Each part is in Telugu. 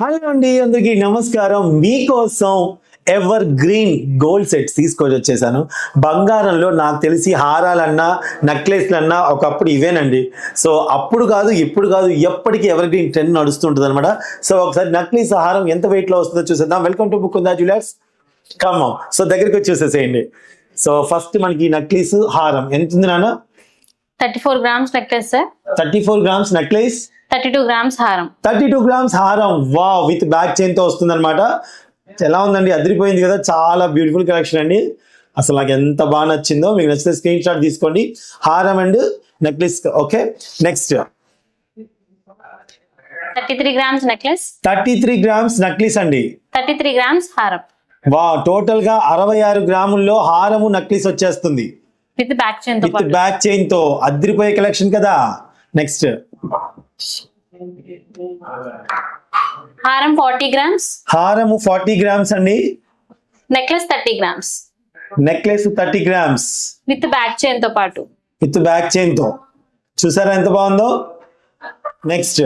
హలో అండి అందరికీ నమస్కారం. మీకోసం ఎవర్ గ్రీన్ గోల్డ్ సెట్స్ తీసుకొని వచ్చేసాను. బంగారంలో నాకు తెలిసి హారాలన్నా నెక్లెస్లన్నా ఒకప్పుడు ఇవేనండి. సో అప్పుడు కాదు ఇప్పుడు కాదు ఎప్పటికీ ఎవర్ గ్రీన్ ట్రెండ్ నడుస్తుంటుంది అనమాట సో ఒకసారి నక్లీస్ హారం ఎంత weight లో వస్తుందో చూసేద్దాం. వెల్కమ్ టు బుక్ ఉందా జ్యువెలర్స్ కమ్ సో దగ్గరికి వచ్చి చూసేసేయండి. సో ఫస్ట్ మనకి నక్లీస్ హారం. ఎంత ఉంది నాన్న? Thirty four grams necklace sir thirty four grams necklace thirty two grams హారం. థర్టీ టూ గ్రామ్స్ హారం. వా విత్ బ్యాక్ చైన్తో వస్తుంది అనమాట ఎలా ఉందండి? అదిరిపోయింది కదా. చాలా బ్యూటిఫుల్ కలెక్షన్ అండి. అసలు నాకు ఎంత బాగా నచ్చిందో. మీకు నచ్చితే స్క్రీన్ షాట్ తీసుకోండి. హారం and necklace okay? Next. Thirty three grams necklace. Thirty three grams necklace అండి. థర్టీ త్రీ గ్రామ్స్ హారం. వా టోటల్గా అరవై ఆరు గ్రాముల్లో హారము నక్లీస్ వచ్చేస్తుంది. విత్ బ్యాక్ చైన్తో. అదిరిపోయే కలెక్షన్ కదా. నెక్స్ట్. హారం ఫార్టీ గ్రామ్స్? హారము ఫార్టీ గ్రామ్స్ అండి. Necklace thirty grams. Necklace thirty grams. With back చైన్తో పాటు. విత్ బ్యాక్ చైన్తో. చూసారా ఎంత బాగుందో? నెక్స్ట్.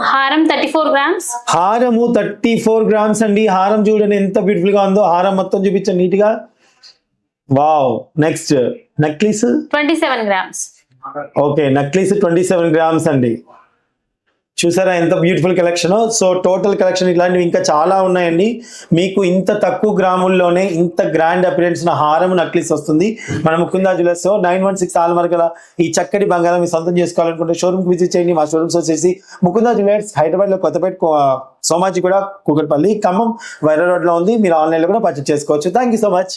హారం థర్టీ ఫోర్ గ్రామ్స్. హారము థర్టీ ఫోర్ గ్రామ్స్ అండి. హారం చూడండి ఎంత బ్యూటిఫుల్గా ఉందో. హారం మొత్తం చూపించండి నీట్గా wow. Next. Necklace? Twenty seven grams. Okay necklace twenty seven grams అండి. చూసారా ఎంత beautiful collection so total collection ఇలాంటివి ఇంకా చాలా ఉన్నాయండి. మీకు ఇంత తక్కువ గ్రాముల్లోనే ఇంత గ్రాండ్ అపిరెన్స్ హారం నక్లీస్ వస్తుంది. మన Mukunda jewellers nine one six all ఈ చక్కటి బంగారం మీ సొంతం చేసుకోవాలనుకుంటే షోరూమ్కి విజిట్ చేయండి మా షోరూమ్స్ వచ్చేసి ముకుందా జ్యువెలర్స్ హైదరాబాద్లో కొత్తపేట సోమాజీ కూడా కూకట్పల్లి ఖమ్మం వైరా రోడ్లో ఉంది. మీరు ఆన్లైన్లో కూడా పర్చేస్ చేసుకోవచ్చు. Thank you so much